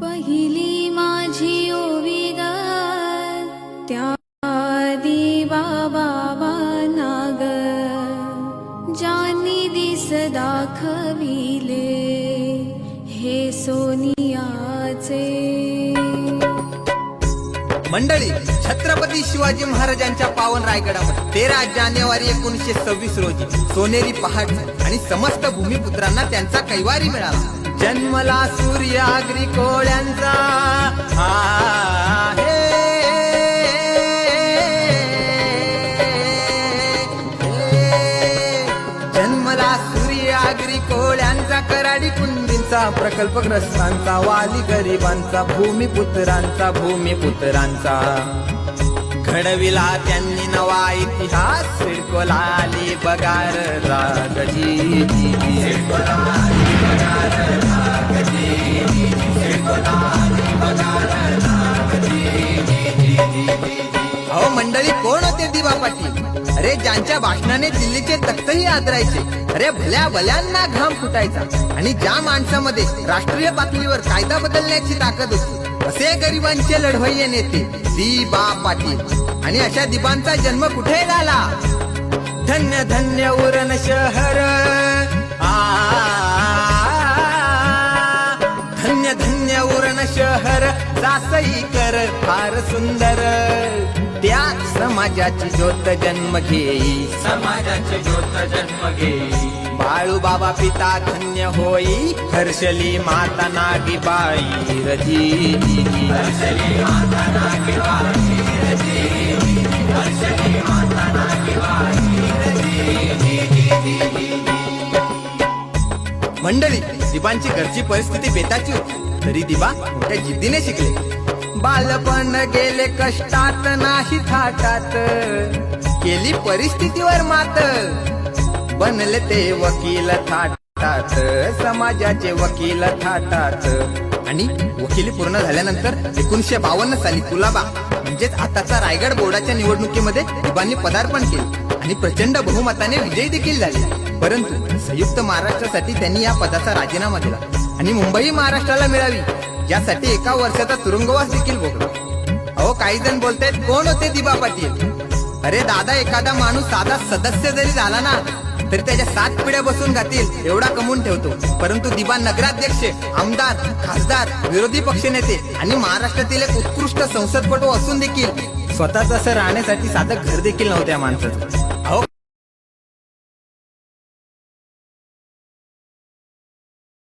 पहिली माझी ओवी ग त्या दिवा बाबा नाग ज्यांनी दिस दाखविले हे सोनियाचे. मंडळी छत्रपती शिवाजी महाराजांच्या पावन रायगडामध्ये तेरा जानेवारी एकोणीसशे सव्वीस रोजी सोनेरी पहाट आणि समस्त भूमिपुत्रांना त्यांचा कैवारी मिळाला. जन्मला सूर्याग्री कोळ्यांचा. आहे. जन्मला सूर्याग्री कोळ्यांचा कराडी कुंडींचा प्रकल्पग्रस्तांचा वाली गरिबांचा भूमिपुत्रांचा भूमिपुत्रांचा. घडविला त्यांनी नवा इतिहास सिडकोला आली बगार रागजी. अहो मंडळी कोण होते दिवा पाटील? अरे ज्यांच्या भाषणाने दिल्लीचे तख्तही आदरायचे. अरे भल्या भल्यांना घाम फुटायचा. आणि ज्या माणसामध्ये राष्ट्रीय पातळीवर कायदा बदलण्याची ताकद होती असे गरिबांचे लढवय्ये नेते दिबा पाटील. आणि अशा दिबांचा जन्म कुठे झाला? धन्य धन्य उरण शहर. धन्य धन्य उरण शहर. जासई कर फार सुंदर. समाजाची ज्योत जन्म घेई. समाजाचे ज्योत जन्म घेई. बाळू बाबा पिता धन्य होई. हर्षली माता नागीबाई रजी. मंडळी दिबांची घरची परिस्थिती बेताची होती. तरी दिबा मोठ्या जिद्दीने शिकले. बालपण गेले कष्टात नाही थाटात. केली परिस्थितीवर मात. बनले ते वकील थाटात. समाजाचे वकील थाटात. आणि वकिली पूर्ण झाल्यानंतर एकोणीशे बावन्न साली कुलाबा म्हणजेच आताचा रायगड बोर्डाच्या निवडणुकीमध्ये दिबांनी पदार्पण केले. आणि प्रचंड बहुमताने विजयी देखील झाले. परंतु संयुक्त महाराष्ट्रासाठी त्यांनी या पदाचा राजीनामा दिला आणि मुंबई महाराष्ट्राला मिळावी यासाठी एका वर्षाचा तुरुंगवास देखील भोगला. अहो काही जण बोलतायत कोण होते दिबा पाटील? अरे दादा एखादा माणूस साधा सदस्य जरी झाला ना तरी त्याच्या सात पिढ्या बसून घातील एवढा कमवून ठेवतो. परंतु दिबा नगराध्यक्ष आमदार खासदार विरोधी पक्षनेते आणि महाराष्ट्रातील एक उत्कृष्ट संसदपटू असून देखील स्वतःच असं राहण्यासाठी साधं घर देखील नव्हत्या माणसाचं.